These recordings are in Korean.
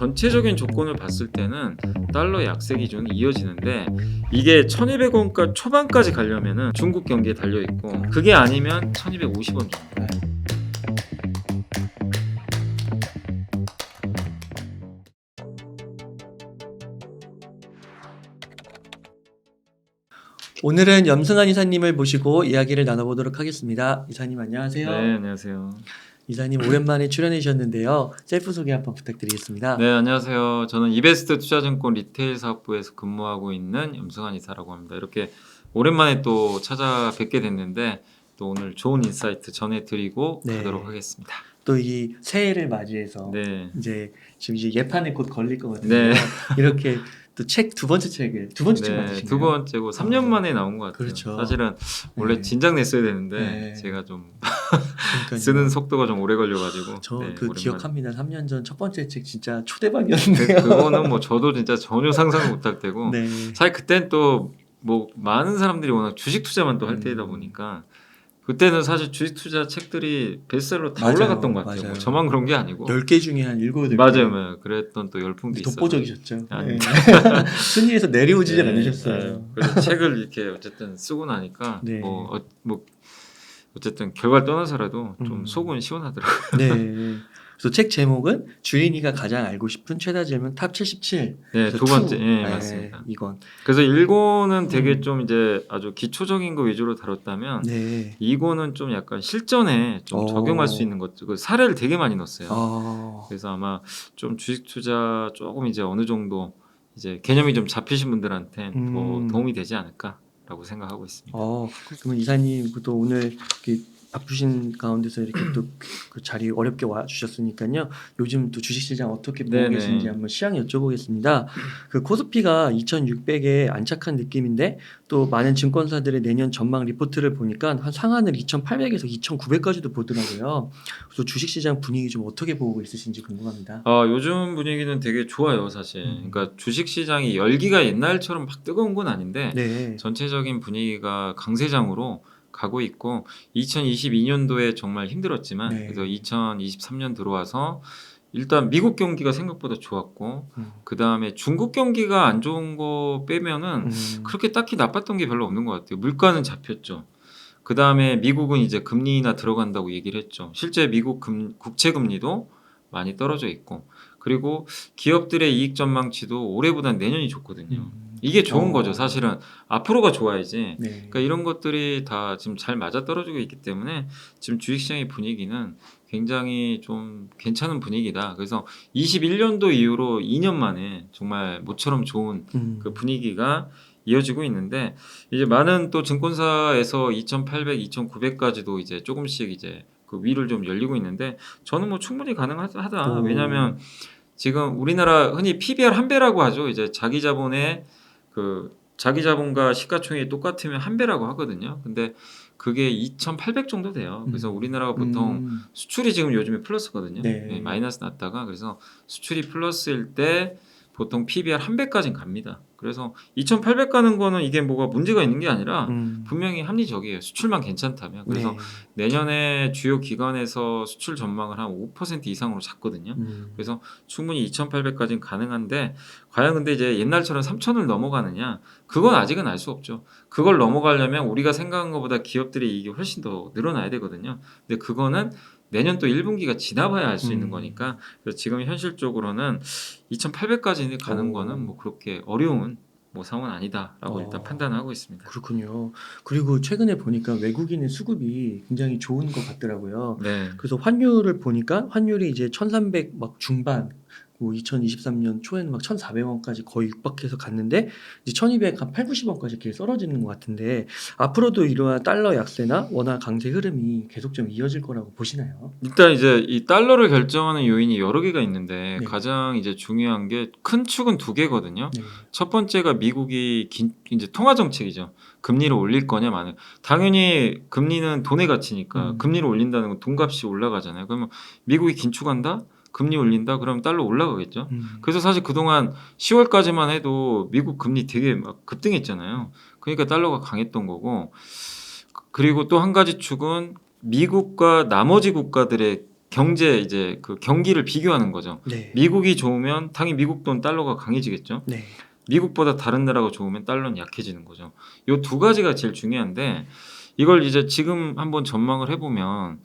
전체적인 조건을 봤을 때는 달러 약세 기준이 이어지는데 이게 1,200원가 초반까지 가려면은 중국 경기에 달려 있고 그게 아니면 1,250원 정도. 오늘은 염승환 이사님을 모시고 이야기를 나눠보도록 하겠습니다. 이사님 안녕하세요. 네, 안녕하세요. 이사님 오랜만에 출연해 주셨는데요. 셀프 소개 한번 부탁드리겠습니다. 네, 안녕하세요. 저는 이베스트 투자증권 리테일 사업부에서 근무하고 있는 염승환 이사라고 합니다. 이렇게 오랜만에 또 찾아뵙게 됐는데 또 오늘 좋은 인사이트 전해드리고 네. 가도록 하겠습니다. 또 이 새해를 맞이해서 네. 이제 지금 이제 예판에 곧 걸릴 거거든요. 네. 이렇게 또 책 두 번째 책을 두 번째 책 네, 맞으신가요? 두 번째고 3년 만에 나온 것 같아요. 그렇죠. 사실은 원래 네. 진작 냈어야 되는데 네. 제가 좀 그러니까요. 쓰는 속도가 좀 오래 걸려가지고 저 네, 그. 기억합니다. 3년 전 첫 번째 책 진짜 그, 초대박이었는데요. 그거는 뭐 저도 진짜 전혀 상상 못할 때고 네. 사실 그땐 또 뭐 많은 사람들이 워낙 주식 투자만 또할 음. 때이다 보니까 그때는 사실 주식 투자 책들이 베스트셀러 다 맞아요. 올라갔던 것 같아요. 뭐 저만 그런 게 아니고 10개 중에 한 7, 8개. 맞아요, 맞아요. 그랬던 또 열풍도 있었어요. 독보적이셨죠. 네. 순위에서 내려오지는 네, 않으셨어요. 네. 그래서 책을 이렇게 어쨌든 쓰고 나니까 네. 뭐, 어, 뭐 어쨌든 결과를 떠나서라도 좀 음. 속은 시원하더라고요. 네. 그래서 책 제목은 주인이가 가장 알고 싶은 최다 질문 탑 77. 네, 두 번째, 예, 맞습니다. 이건. 그래서 1권은 되게 음. 좀 이제 아주 기초적인 거 위주로 다뤘다면 네. 2권은 좀 약간 실전에 좀 오. 적용할 수 있는 것들, 그 사례를 되게 많이 넣었어요. 어. 그래서 아마 좀 주식 투자 조금 이제 어느 정도 이제 개념이 좀 잡히신 분들한테 음. 더 도움이 되지 않을까라고 생각하고 있습니다. 어, 그러면 이사님도 오늘 이렇게 바쁘신 가운데서 이렇게 또 그 자리 어렵게 와 주셨으니까요. 요즘 또 주식시장 어떻게 보고 네네. 계신지 한번 시향 여쭤보겠습니다. 그 코스피가 2,600에 안착한 느낌인데 또 많은 증권사들의 내년 전망 리포트를 보니까 한 상한을 2,800에서 2,900까지도 보더라고요. 그래서 주식시장 분위기 좀 어떻게 보고 있으신지 궁금합니다. 아, 요즘 분위기는 되게 좋아요, 사실. 음. 그러니까 주식 시장이 열기가 옛날처럼 막 뜨거운 건 아닌데 네. 전체적인 분위기가 강세장으로 가고 있고 2022년도에 정말 힘들었지만 네. 그래서 2023년 들어와서 일단 미국 경기가 생각보다 좋았고 음. 그 다음에 중국 경기가 안 좋은 거 빼면은 음. 그렇게 딱히 나빴던 게 별로 없는 것 같아요. 물가는 잡혔죠. 그 다음에 미국은 이제 금리나 들어간다고 얘기를 했죠. 실제 미국 금, 국채 금리도 많이 떨어져 있고 그리고 기업들의 이익 전망치도 올해보다 내년이 좋거든요. 음. 이게 좋은 어. 거죠. 사실은 앞으로가 좋아야지. 네. 그러니까 이런 것들이 다 지금 잘 맞아 떨어지고 있기 때문에 지금 주식시장의 분위기는 굉장히 좀 괜찮은 분위기다. 그래서 21년도 이후로 2년 만에 정말 모처럼 좋은 음. 그 분위기가 이어지고 있는데 이제 많은 또 증권사에서 2,800, 2,900까지도 이제 조금씩 이제 그 위를 좀 열리고 있는데 저는 뭐 충분히 가능하다. 오. 왜냐하면 지금 우리나라 흔히 PBR 한 배라고 하죠. 이제 자기 자본의 그 자기 자본과 시가총액이 똑같으면 한 배라고 하거든요. 근데 그게 2,800 정도 돼요. 그래서 음. 우리나라가 보통 음. 수출이 지금 요즘에 플러스거든요. 네. 네, 마이너스 났다가 그래서 수출이 플러스일 때 보통 PBR 한 배까지는 갑니다. 그래서 2,800 가는 거는 이게 뭐가 문제가 있는 게 아니라 음. 분명히 합리적이에요. 수출만 괜찮다면. 그래서 네. 내년에 주요 기관에서 수출 전망을 한 5% 이상으로 잡거든요. 음. 그래서 충분히 2,800까지는 가능한데 과연 근데 이제 옛날처럼 3,000을 넘어가느냐? 그건 아직은 알 수 없죠. 그걸 넘어가려면 우리가 생각한 것보다 기업들의 이익이 훨씬 더 늘어나야 되거든요. 근데 그거는 내년 또 1분기가 지나봐야 알 수 있는 음. 거니까 그래서 지금 현실적으로는 2,800까지 가는 오. 거는 뭐 그렇게 어려운 뭐 상황은 아니다라고 어. 일단 판단하고 있습니다. 그렇군요. 그리고 최근에 보니까 외국인의 수급이 굉장히 좋은 것 같더라고요. 네. 그래서 환율을 보니까 환율이 이제 1,300 막 중반, 뭐 2023년 초에는 막 1,400원까지 거의 육박해서 갔는데 이제 1,200, 한 8, 90원까지 이렇게 떨어지는 것 같은데 앞으로도 이러한 달러 약세나 원화 강세 흐름이 계속 좀 이어질 거라고 보시나요? 일단 이제 이 달러를 결정하는 요인이 여러 개가 있는데 네. 가장 이제 중요한 게 큰 축은 두 개거든요. 네. 첫 번째가 미국이 긴, 이제 통화 정책이죠. 금리를 올릴 거냐 마냐. 당연히 금리는 돈의 가치니까 음. 금리를 올린다는 건 돈값이 올라가잖아요. 그러면 미국이 긴축한다? 금리 올린다? 그럼 달러 올라가겠죠. 음. 그래서 사실 그동안 10월까지만 해도 미국 금리 되게 막 급등했잖아요. 그러니까 달러가 강했던 거고 그리고 또 한 가지 축은 미국과 나머지 국가들의 경제 이제 그 경기를 비교하는 거죠. 네. 미국이 좋으면 당연히 미국 돈 달러가 강해지겠죠. 네. 미국보다 다른 나라가 좋으면 달러는 약해지는 거죠. 요 두 가지가 제일 중요한데 이걸 이제 지금 한번 전망을 해보면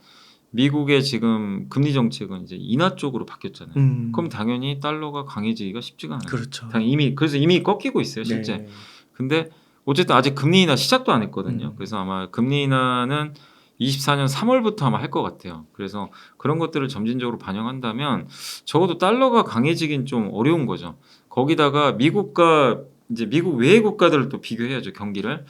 미국의 지금 금리 정책은 이제 인하 쪽으로 바뀌었잖아요. 음. 그럼 당연히 달러가 강해지기가 쉽지가 않아요. 그렇죠. 이미 그래서 이미 꺾이고 있어요, 실제. 네. 근데 어쨌든 아직 금리 인하 시작도 안 했거든요. 음. 그래서 아마 금리 인하는 24년 3월부터 아마 할 것 같아요. 그래서 그런 것들을 점진적으로 반영한다면 적어도 달러가 강해지긴 좀 어려운 거죠. 거기다가 미국과 이제 미국 외의 국가들을 또 비교해야죠 경기를.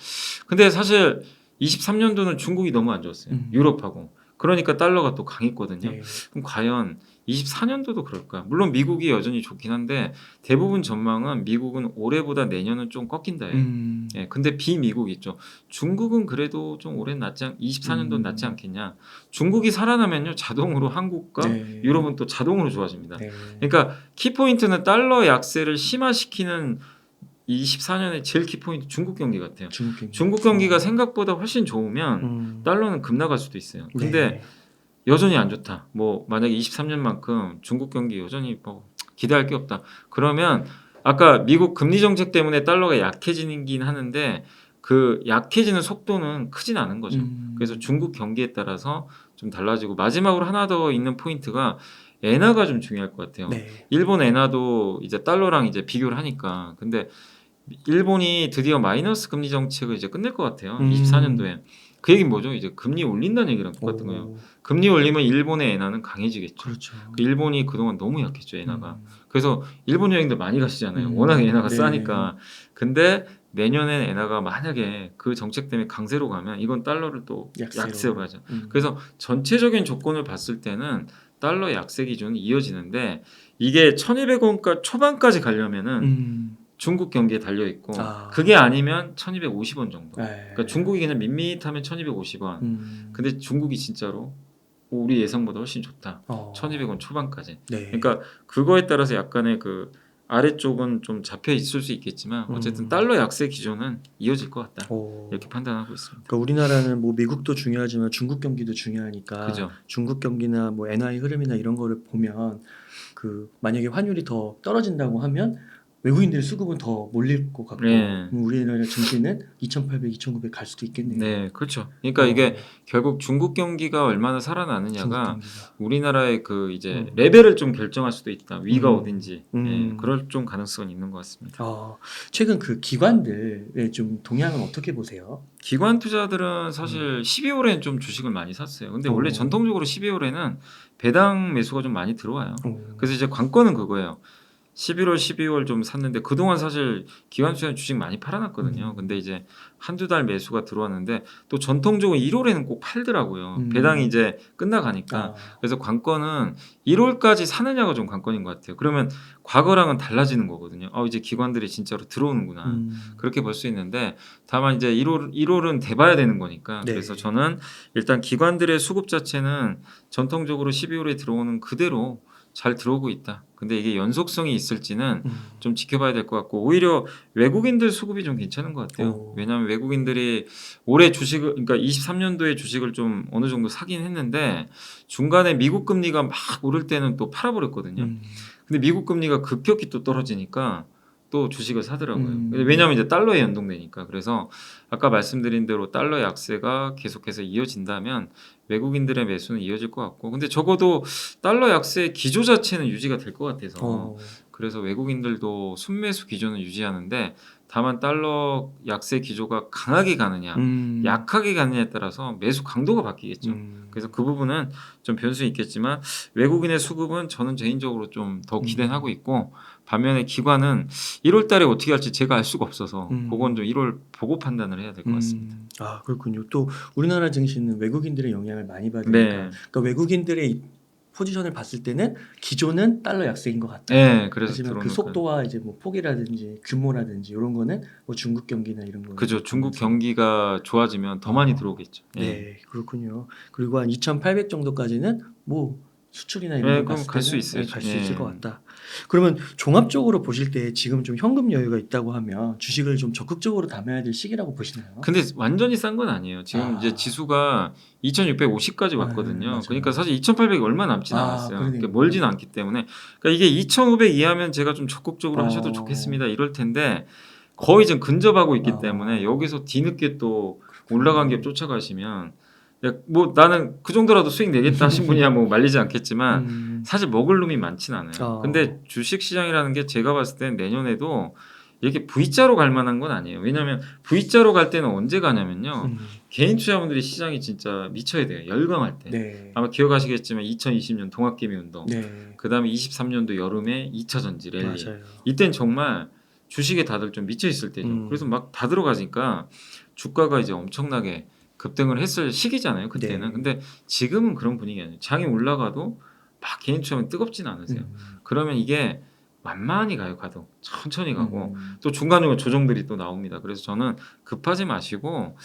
근데 사실 23년도는 중국이 너무 안 좋았어요. 음. 유럽하고. 그러니까 달러가 또 강했거든요. 네. 그럼 과연 24년도도 그럴까? 물론 미국이 여전히 좋긴 한데 대부분 전망은 미국은 올해보다 내년은 좀 꺾인다예요. 음. 예, 근데 비미국 있죠. 중국은 그래도 좀 올해 낫지 않, 24년도 음. 낫지 않겠냐. 중국이 살아나면요 자동으로 한국과 네. 유럽은 또 자동으로 좋아집니다. 네. 그러니까 키포인트는 달러 약세를 심화시키는 24년의 제일 키포인트 중국 경기 같아요. 중국 경기. 중국 경기가 생각보다 훨씬 좋으면 음. 달러는 급 나갈 수도 있어요. 근데 네. 여전히 안 좋다. 뭐 만약에 23년만큼 중국 경기 여전히 뭐 기대할 게 없다. 그러면 아까 미국 금리 정책 때문에 달러가 약해지긴 하는데 그 약해지는 속도는 크진 않은 거죠. 음. 그래서 중국 경기에 따라서 좀 달라지고 마지막으로 하나 더 있는 포인트가 엔화가 좀 중요할 것 같아요. 네. 일본 엔화도 이제 달러랑 이제 비교를 하니까 근데 일본이 드디어 마이너스 금리 정책을 이제 끝낼 것 같아요. 음. 24년도에 그 얘기는 뭐죠? 이제 금리 올린다는 얘기랑 똑같은 오, 거예요. 금리 올리면 일본의 엔화는 강해지겠죠. 그렇죠. 그 일본이 그동안 너무 약했죠 엔화가. 음. 그래서 일본 여행들 많이 가시잖아요. 음, 워낙 엔화가 네. 싸니까. 근데 내년엔 엔화가 만약에 그 정책 때문에 강세로 가면 이건 달러를 또 약세로. 약세로 가죠. 음. 그래서 전체적인 조건을 봤을 때는 달러 약세 기준이 이어지는데 이게 1,200원가 초반까지 가려면은 음. 중국 경기에 달려 있고 아. 그게 아니면 1,250원 정도. 네. 그러니까 중국이 그냥 밋밋하면 1,250원. 음. 근데 중국이 진짜로 우리 예상보다 훨씬 좋다. 어. 1,200원 초반까지. 네. 그러니까 그거에 따라서 약간의 그 아래쪽은 좀 잡혀 있을 수 있겠지만 어쨌든 음. 달러 약세 기조는 이어질 것 같다. 오. 이렇게 판단하고 있습니다. 그러니까 우리나라는 뭐 미국도 중요하지만 중국 경기도 중요하니까 그죠? 중국 경기나 뭐 엔화의 흐름이나 이런 거를 보면 그 만약에 환율이 더 떨어진다고 하면 외국인들의 수급은 더 몰릴 것 같고 네. 우리나라 증시는 2,800, 2,900 갈 수도 있겠네요. 네, 그렇죠. 그러니까 어, 이게 결국 중국 경기가 얼마나 살아나느냐가 경기가. 우리나라의 그 이제 음. 레벨을 좀 결정할 수도 있다. 위가 음. 어딘지. 음. 예, 그럴 좀 가능성은 있는 것 같습니다. 어, 최근 그 기관들의 좀 동향은 어떻게 보세요? 기관 투자들은 사실 12월에는 좀 주식을 많이 샀어요. 근데 원래 음. 어. 전통적으로 12월에는 배당 매수가 좀 많이 들어와요. 오. 그래서 이제 관건은 그거예요. 11월, 12월 좀 샀는데 그동안 사실 기관 투자는 주식 많이 팔아놨거든요. 음. 근데 이제 한두 달 매수가 들어왔는데 또 전통적으로 1월에는 꼭 팔더라고요. 음. 배당이 이제 끝나가니까. 아, 그래서 관건은 1월까지 사느냐가 좀 관건인 것 같아요. 그러면 과거랑은 달라지는 거거든요. 어, 이제 기관들이 진짜로 들어오는구나. 음. 그렇게 볼 수 있는데 다만 이제 1월 1월은 돼봐야 되는 거니까 네. 그래서 저는 일단 기관들의 수급 자체는 전통적으로 12월에 들어오는 그대로 잘 들어오고 있다. 근데 이게 연속성이 있을지는 음. 좀 지켜봐야 될 것 같고 오히려 외국인들 수급이 좀 괜찮은 것 같아요. 오. 왜냐하면 외국인들이 올해 주식을 그러니까 23년도에 주식을 좀 어느 정도 사긴 했는데 중간에 미국 금리가 막 오를 때는 또 팔아버렸거든요. 음. 근데 미국 금리가 급격히 또 떨어지니까 또 주식을 사더라고요. 음. 왜냐하면 이제 달러에 연동되니까. 그래서 아까 말씀드린 대로 달러 약세가 계속해서 이어진다면 외국인들의 매수는 이어질 것 같고, 근데 적어도 달러 약세 기조 자체는 유지가 될 것 같아서 어. 그래서 외국인들도 순매수 기조는 유지하는데 다만 달러 약세 기조가 강하게 가느냐, 음. 약하게 가느냐에 따라서 매수 강도가 바뀌겠죠. 음. 그래서 그 부분은 좀 변수 있겠지만 외국인의 수급은 저는 개인적으로 좀 더 기대는 음. 하고 있고 반면에 기관은 1월 달에 어떻게 할지 제가 알 수가 없어서 음. 그건 좀 1월 보고 판단을 해야 될 것 같습니다. 음. 아 그렇군요. 또 우리나라 증시는 외국인들의 영향을 많이 받으니까 네. 그러니까 외국인들의 이 포지션을 봤을 때는 기존은 달러 약세인 것 같다. 네, 그래서 하지만 그 속도와 이제 뭐 폭이라든지 규모라든지 이런 거는 뭐 중국 경기나 이런 거. 그죠. 중국 경기가 좋아지면 더 많이 어. 들어오겠죠. 예. 네, 그렇군요. 그리고 한 2,800 정도까지는 뭐 수출이나 이런 네, 거 그럼 갔을 갈수 때는 있어요. 네, 갈수 예. 있을 것 같다. 그러면 종합적으로 보실 때 지금 좀 현금 여유가 있다고 하면 주식을 좀 적극적으로 담아야 될 시기라고 보시나요? 근데 완전히 싼 건 아니에요. 지금 아. 이제 지수가 2,650까지 왔거든요. 아, 맞아요. 그러니까 사실 2,800이 얼마 남진 아, 않았어요. 그러니까 멀진 않기 때문에 그러니까 이게 2,500 이하면 제가 좀 적극적으로 어. 하셔도 좋겠습니다. 이럴 텐데 거의 좀 근접하고 있기 아. 때문에 여기서 뒤늦게 또 올라간 기업 쫓아가시면 야, 뭐 나는 그 정도라도 수익 내겠다 하신 분이야 뭐 말리지 않겠지만 음, 사실 먹을 놈이 많진 않아요. 어. 근데 주식 시장이라는 게 제가 봤을 땐 내년에도 이렇게 V자로 갈 만한 건 아니에요. 왜냐하면 V자로 갈 때는 언제 가냐면요. 음, 개인 투자분들이 시장이 진짜 미쳐야 돼요. 열광할 때. 네. 아마 기억하시겠지만 2020년 동학개미 운동, 네. 그 다음에 23년도 여름에 2차 전지 랠리. 맞아요. 이땐 정말 주식에 다들 좀 미쳐 있을 때죠. 음. 그래서 막 다 들어가니까 주가가 이제 엄청나게 급등을 했을 시기잖아요. 그때는. 네. 근데 지금은 그런 분위기 아니에요. 장이 올라가도 막 개인 투자면 뜨겁진 않으세요. 음, 그러면 이게 만만히 가요. 가도 천천히 가고 음, 또 중간중간 조정들이 또 나옵니다. 그래서 저는 급하지 마시고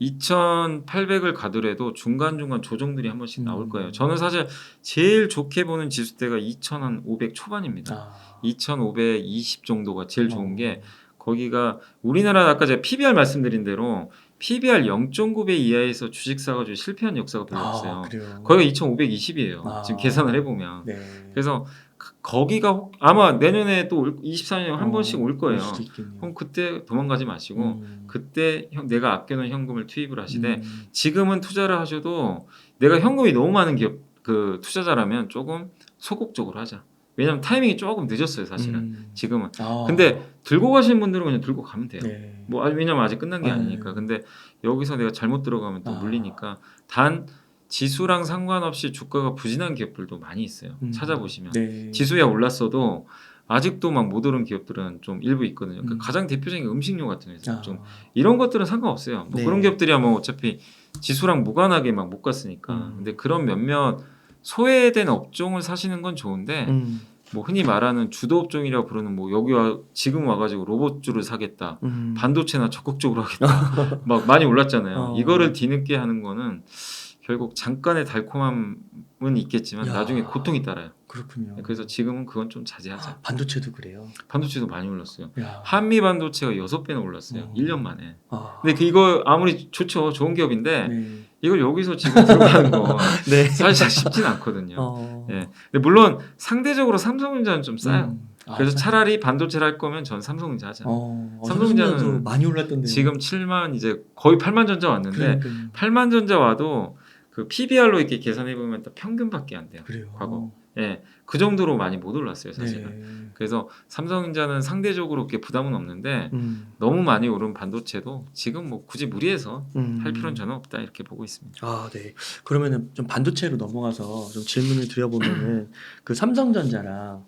2,800을 가더라도 중간중간 조정들이 한 번씩 나올 음. 거예요. 저는 사실 제일 좋게 보는 지수대가 2,500 초반입니다. 아. 2,520 정도가 제일 좋은 어. 게 거기가 우리나라 아까 제가 PBR 말씀드린 대로 PBR 0.9배 이하에서 주식 사가지고 실패한 역사가 별로 없어요. 아, 그래요. 거기가 2,520이에요. 아. 지금 계산을 해보면. 네. 그래서 그- 거기가 혹- 아마 내년에 또 올- 24년에 한 어, 번씩 올 거예요. 그럼 그때 도망가지 마시고 음. 그때 형, 내가 아껴놓은 현금을 투입을 하시되 음. 지금은 투자를 하셔도 내가 현금이 너무 많은 기업 그 투자자라면 조금 소극적으로 하자. 왜냐면 타이밍이 조금 늦었어요, 사실은. 음. 지금은. 아. 근데 들고 가시는 분들은 그냥 들고 가면 돼요. 네. 뭐 아니, 왜냐면 아직 끝난 게 아. 네. 근데 여기서 내가 잘못 들어가면 또 아. 물리니까 단 지수랑 상관없이 주가가 부진한 기업들도 많이 있어요. 음. 찾아보시면 네. 지수야 올랐어도 아직도 막 못 오른 기업들은 좀 일부 있거든요. 그 음. 가장 대표적인 게 음식료 같은 거 아. 좀 이런 것들은 상관없어요. 뭐 네. 그런 기업들이야 뭐 어차피 지수랑 무관하게 막 못 갔으니까. 음. 근데 그런 몇몇 소외된 업종을 사시는 건 좋은데 음. 뭐 흔히 말하는 주도 업종이라고 부르는 뭐 여기 와 지금 와가지고 로봇주를 사겠다. 음. 반도체나 적극적으로 하겠다. 막 많이 올랐잖아요. 어. 이거를 뒤늦게 하는 거는 결국 잠깐의 달콤함은 있겠지만 야. 나중에 고통이 따라요. 그렇군요. 그래서 지금은 그건 좀 자제하자. 아, 반도체도 그래요. 반도체도 많이 올랐어요. 야. 한미 반도체가 여섯 배나 올랐어요. 어. 1년 만에. 아. 근데 그 이거 아무리 좋죠. 좋은 기업인데 네. 이걸 여기서 지금 들어가는 거 네. 사실 쉽진 않거든요. 어. 예. 근데 물론 상대적으로 삼성전자는 좀 싸요. 음. 아, 그래서. 차라리 반도체를 할 거면 전 삼성전자 하자. 어. 어, 삼성전자는 많이 올랐던데요. 지금 7만 이제 거의 8만 전자 왔는데 그러니까요. 8만 전자 와도 그 PBR로 이렇게 계산해 보면 딱 평균밖에 안 돼요. 그래요. 과거. 예. 그 정도로 많이 못 올랐어요, 사실은. 네. 그래서 삼성전자는 상대적으로 그렇게 부담은 없는데 음. 너무 많이 오른 반도체도 지금 뭐 굳이 무리해서 음. 할 필요는 저는 없다 이렇게 보고 있습니다. 아, 네. 그러면은 좀 반도체로 넘어가서 좀 질문을 드려보면은 그 삼성전자랑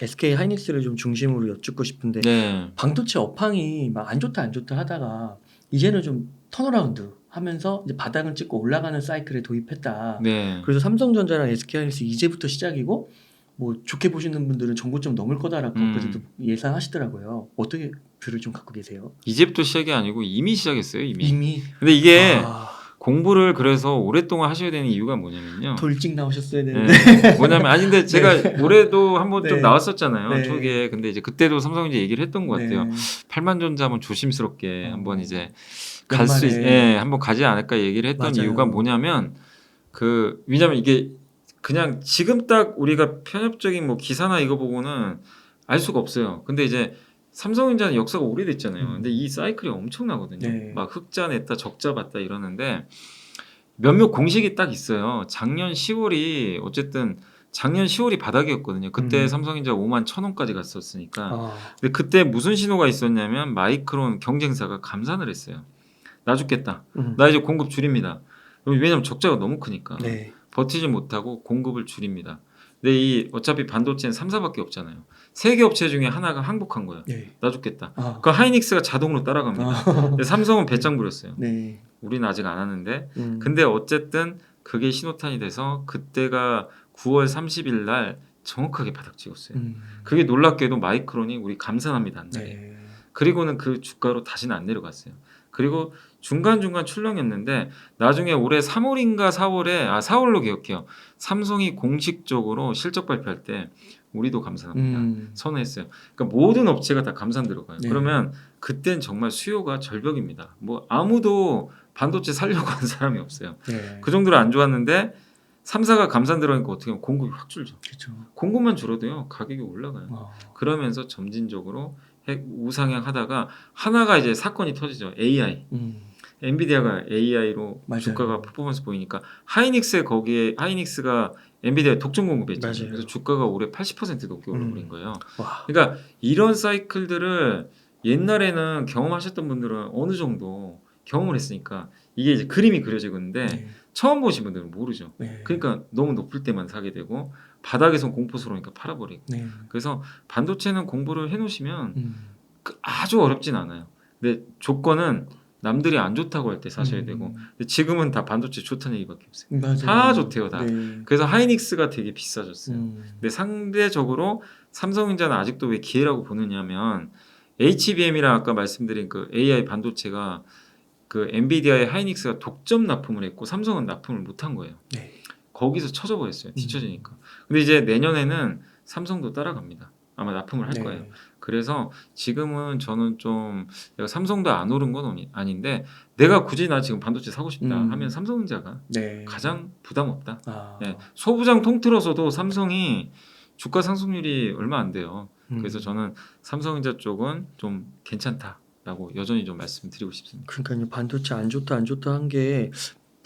SK 하이닉스를 좀 중심으로 여쭙고 싶은데 네. 반도체 업황이 막 안 좋다 안 좋다 하다가 이제는 좀 턴어라운드 하면서 이제 바닥을 찍고 올라가는 사이클에 도입했다. 네. 그래서 삼성전자랑 SK 하이닉스 이제부터 시작이고 뭐 좋게 보시는 분들은 정고점 넘을 거다라고 음. 그래도 예상하시더라고요. 어떻게 뷰를 좀 갖고 계세요? 이제부터 시작이 아니고 이미 시작했어요, 이미. 이미 근데 이게 아, 공부를 그래서 오랫동안 하셔야 되는 이유가 뭐냐면요. 더 일찍 나오셨어야 네. 되는데. 뭐냐면 아니 근데 제가 올해도 한번 좀 네. 나왔었잖아요. 네. 초기에. 근데 이제 그때도 삼성전자 얘기를 했던 것 같아요. 네. 8만 전자 한번 조심스럽게 어. 한번 이제 갈 수 있. 예, 한번 가지 않을까 얘기를 했던 맞아요. 이유가 뭐냐면 그 왜냐면 이게 그냥 지금 딱 우리가 편협적인 뭐 기사나 이거 보고는 알 수가 없어요. 근데 이제 삼성전자는 역사가 오래됐잖아요. 음. 근데 이 사이클이 엄청나거든요. 네. 막 흑자 냈다 적자 봤다 이러는데 몇몇 공식이 딱 있어요. 작년 10월이 어쨌든 작년 10월이 바닥이었거든요. 그때 음. 삼성전자 5만 천 원까지 갔었으니까. 아, 근데 그때 무슨 신호가 있었냐면 마이크론 경쟁사가 감산을 했어요. 나 죽겠다. 음. 나 이제 공급 줄입니다. 왜냐면 적자가 너무 크니까 네. 버티지 못하고 공급을 줄입니다. 근데 이 어차피 반도체는 3사밖에 없잖아요. 세 개 업체 중에 하나가 항복한 거예요. 네. 나 죽겠다. 아, 그 하이닉스가 자동으로 따라갑니다. 아, 근데 삼성은 배짱 부렸어요. 네. 우리는 아직 안 하는데. 음. 근데 어쨌든 그게 신호탄이 돼서 그때가 9월 30일 날 정확하게 바닥 찍었어요. 음. 그게 놀랍게도 마이크론이 우리 감산합니다 한 달에. 네. 그리고는 그 주가로 다시는 안 내려갔어요. 그리고 중간중간 출렁였는데 나중에 올해 3월인가 4월에 아 4월로 기억해요. 삼성이 공식적으로 실적 발표할 때 우리도 감산합니다. 음. 선언했어요. 그러니까 모든 업체가 다 감산 들어가요. 네. 그러면 그땐 정말 수요가 절벽입니다. 뭐 아무도 반도체 살려고 하는 사람이 없어요. 네. 그 정도로 안 좋았는데 3사가 감산 들어가니까 어떻게 하면 공급이 확 줄죠. 그렇죠. 공급만 줄어도요 가격이 올라가요. 어. 그러면서 점진적으로 해- 우상향 하다가 하나가 이제 사건이 터지죠. AI. 음. 엔비디아가 AI로 맞아요. 주가가 퍼포먼스 보이니까 하이닉스에 거기에 하이닉스가 엔비디아 독점 공급했잖아요. 맞아요. 그래서 주가가 올해 80% 높게 올라버린 음. 거예요. 와. 그러니까 이런 사이클들을 옛날에는 경험하셨던 분들은 어느 정도 경험을 했으니까 이게 이제 그림이 그려지는데 네. 처음 보신 분들은 모르죠. 네. 그러니까 너무 높을 때만 사게 되고 바닥에선 공포스러우니까 팔아버리고. 네. 그래서 반도체는 공부를 해놓으시면 음. 그 아주 어렵진 않아요. 근데 조건은 남들이 안 좋다고 할 때 사셔야 음. 되고 근데 지금은 다 반도체 좋다는 얘기밖에 없어요. 맞아요. 다 좋대요, 다. 네. 그래서 하이닉스가 되게 비싸졌어요. 음. 근데 상대적으로 삼성전자는 아직도 왜 기회라고 보느냐면 HBM이랑 아까 말씀드린 그 AI 반도체가 그 엔비디아의 하이닉스가 독점 납품을 했고 삼성은 납품을 못한 거예요. 네. 거기서 쳐져버렸어요. 뒤쳐지니까. 근데 이제 내년에는 삼성도 따라갑니다. 아마 납품을 할 네. 거예요. 그래서 지금은 저는 좀 내가 삼성도 안 오른 건 아닌데 내가 굳이 나 지금 반도체 사고 싶다 음. 하면 삼성전자가 네. 가장 부담 없다. 아. 예, 소부장 통틀어서도 삼성이 주가 상승률이 얼마 안 돼요. 음. 그래서 저는 삼성전자 쪽은 좀 괜찮다 라고 여전히 좀 말씀드리고 싶습니다. 그러니까요 반도체 안 좋다 안 좋다 한 게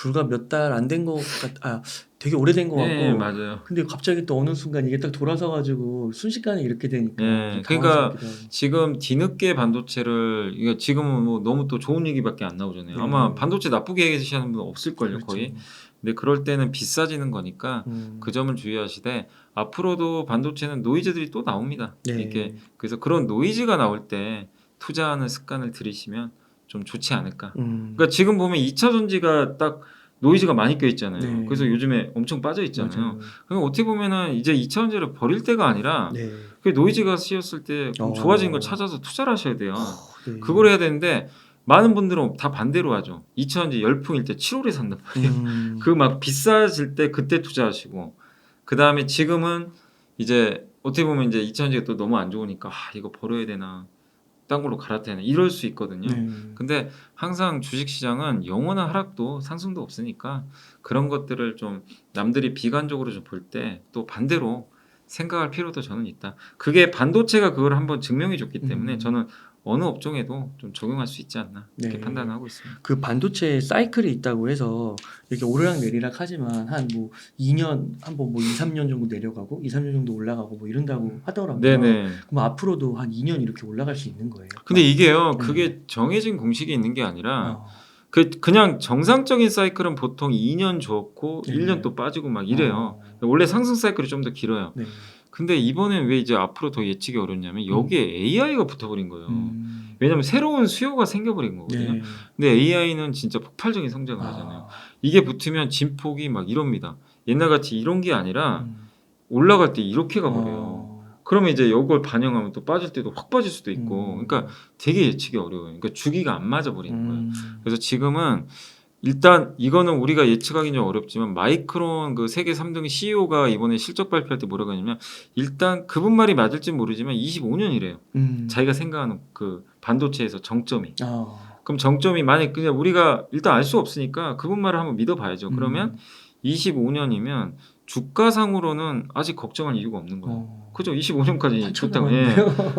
불과 몇 달 안 된 것 같, 아 되게 오래된 것 같고. 네, 맞아요. 근데 갑자기 또 어느 순간 이게 딱 돌아서 가지고 순식간에 이렇게 되니까. 네, 좀 그러니까. 지금 뒤늦게 반도체를 이게 지금은 뭐 너무 또 좋은 얘기밖에 안 나오잖아요. 네. 아마 반도체 나쁘게 얘기하시는 분 없을 걸요 그렇죠. 거의. 근데 그럴 때는 비싸지는 거니까 음. 그 점을 주의하시되 앞으로도 반도체는 노이즈들이 또 나옵니다. 네. 이렇게 그래서 그런 노이즈가 나올 때 투자하는 습관을 들이시면 좀 좋지 않을까. 음. 그러니까 지금 보면 2차 전지가 딱 노이즈가 많이 껴 있잖아요. 네. 그래서 요즘에 엄청 빠져 있잖아요. 맞아요. 그럼 어떻게 보면은 이제 2차 전지를 버릴 때가 아니라 네. 그 노이즈가 씌었을 때 어. 좋아진 걸 찾아서 투자를 하셔야 돼요. 네. 그걸 해야 되는데 많은 분들은 다 반대로 하죠. 2차 전지 열풍일 때 7월에 산단 말이에요. 음. 그막 비싸질 때 그때 투자하시고 그 다음에 지금은 이제 어떻게 보면 이제 2차 전지가 또 너무 안 좋으니까 아 이거 버려야 되나 딴 걸로 갈아타야 되나 이럴 수 있거든요. 네. 근데 항상 주식 시장은 영원한 하락도 상승도 없으니까 그런 것들을 좀 남들이 비관적으로 좀 볼 때 또 반대로 생각할 필요도 저는 있다. 그게 반도체가 그걸 한번 증명해 줬기 때문에 음. 저는 어느 업종에도 좀 적용할 수 있지 않나 이렇게 네. 판단하고 있습니다. 그 반도체 사이클이 있다고 해서 이렇게 오르락 내리락 하지만 한 뭐 2년 한 번 뭐 2, 3년 정도 내려가고 2, 3년 정도 올라가고 뭐 이런다고 하더라고요. 네네. 그럼 앞으로도 한 2년 이렇게 올라갈 수 있는 거예요. 근데 이게요, 음. 그게 정해진 공식이 있는 게 아니라 어. 그 그냥 정상적인 사이클은 보통 2년 좋고 네. 1년 또 빠지고 막 이래요. 어. 원래 상승 사이클이 좀 더 길어요. 네. 근데 이번엔 왜 이제 앞으로 더 예측이 어렵냐면 여기에 AI가 붙어버린 거예요. 음. 왜냐면 새로운 수요가 생겨버린 거거든요. 네. 근데 AI는 진짜 폭발적인 성장을 하잖아요. 아. 이게 붙으면 진폭이 막 이럽니다. 옛날 같이 이런 게 아니라 음. 올라갈 때 이렇게 가버려요. 어. 그러면 이제 이걸 반영하면 또 빠질 때도 확 빠질 수도 있고, 음. 그러니까 되게 예측이 어려워요. 그러니까 주기가 안 맞아 버리는 거예요. 음. 그래서 지금은 일단 이거는 우리가 예측하기는 좀 어렵지만 마이크론 그 세계 3등 CEO가 이번에 실적 발표할 때 뭐라고 하냐면 일단 그분 말이 맞을지 모르지만 25년이래요. 음. 자기가 생각하는 그 반도체에서 정점이. 아. 그럼 정점이 만약 그냥 우리가 일단 알 수 없으니까 그분 말을 한번 믿어봐야죠. 그러면 음. 25년이면 주가상으로는 아직 걱정할 이유가 없는 거예요. 어. 그죠? 25년까지 한참 좋다고. 예.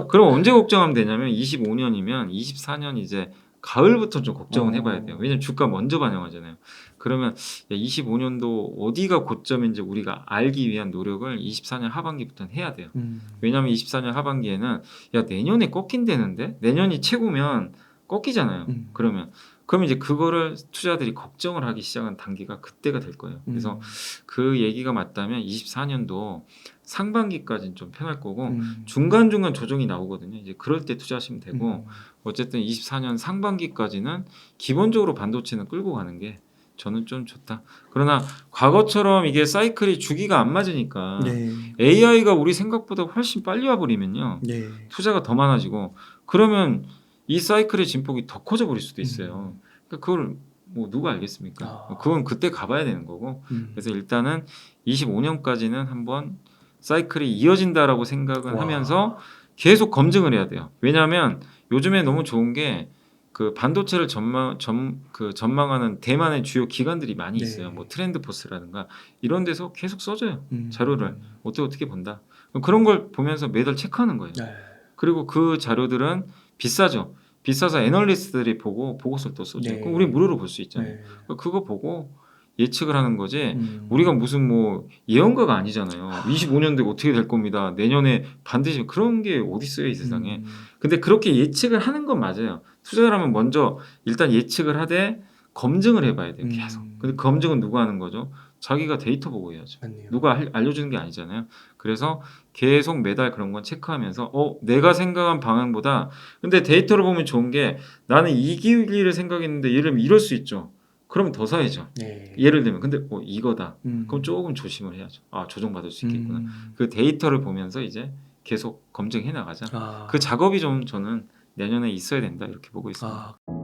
그럼 언제 걱정하면 되냐면 25년이면 24년 이제 가을부터 좀 걱정은 어. 해봐야 돼요. 왜냐면 주가 먼저 반영하잖아요. 그러면 야, 25년도 어디가 고점인지 우리가 알기 위한 노력을 24년 하반기부터는 해야 돼요. 음. 왜냐면 24년 하반기에는 야 내년에 꺾인다는데 내년이 최고면 꺾이잖아요. 음. 그러면 그럼 이제 그거를 투자들이 걱정을 하기 시작한 단계가 그때가 될 거예요. 그래서 음. 그 얘기가 맞다면 24년도 상반기까지는 좀 편할 거고 음. 중간 중간 조정이 나오거든요. 이제 그럴 때 투자하시면 되고 음. 어쨌든 24년 상반기까지는 기본적으로 반도체는 끌고 가는 게 저는 좀 좋다. 그러나 과거처럼 이게 사이클이 주기가 안 맞으니까 네. AI가 우리 생각보다 훨씬 빨리 와버리면요 네. 투자가 더 많아지고 그러면 이 사이클의 진폭이 더 커져 버릴 수도 음. 있어요. 그러니까 그걸 뭐 누가 알겠습니까? 아. 그건 그때 가봐야 되는 거고. 음. 그래서 일단은 25년까지는 한번 사이클이 이어진다라고 생각을 와. 하면서 계속 검증을 해야 돼요. 왜냐하면 요즘에 너무 좋은 게 그 반도체를 전망 전, 그 전망하는 대만의 주요 기관들이 많이 네. 있어요. 뭐 트렌드 포스라든가 이런 데서 계속 써줘요. 음. 자료를. 어떻게 어떻게 본다. 그런 걸 보면서 매달 체크하는 거예요. 네. 그리고 그 자료들은 비싸죠. 비싸서 애널리스트들이 보고 보고서를 또 써줘요. 네. 그럼 우리 무료로 볼 수 있잖아요. 네. 그거 보고 예측을 하는 거지. 음. 우리가 무슨 뭐 예언가가 아니잖아요. 25년도에 어떻게 될 겁니다. 내년에 반드시 그런 게 어디 있어요 이 세상에. 음. 근데 그렇게 예측을 하는 건 맞아요. 투자를 하면 먼저 일단 예측을 하되 검증을 해봐야 돼요. 계속. 음. 근데 검증은 누가 하는 거죠? 자기가 데이터 보고 해야죠. 맞네요. 누가 알- 알려주는 게 아니잖아요. 그래서 계속 매달 그런 건 체크하면서 어 내가 생각한 방향보다 근데 데이터를 보면 좋은 게 나는 이 길을 생각했는데 예를 들면 이럴 수 있죠. 그러면 더 사야죠. 네. 예를 들면 근데 어 이거다. 음. 그럼 조금 조심을 해야죠. 아 조정받을 수 있겠구나. 음. 그 데이터를 보면서 이제 계속 검증해 나가자. 아. 그 작업이 좀 저는 내년에 있어야 된다 이렇게 보고 있습니다. 아.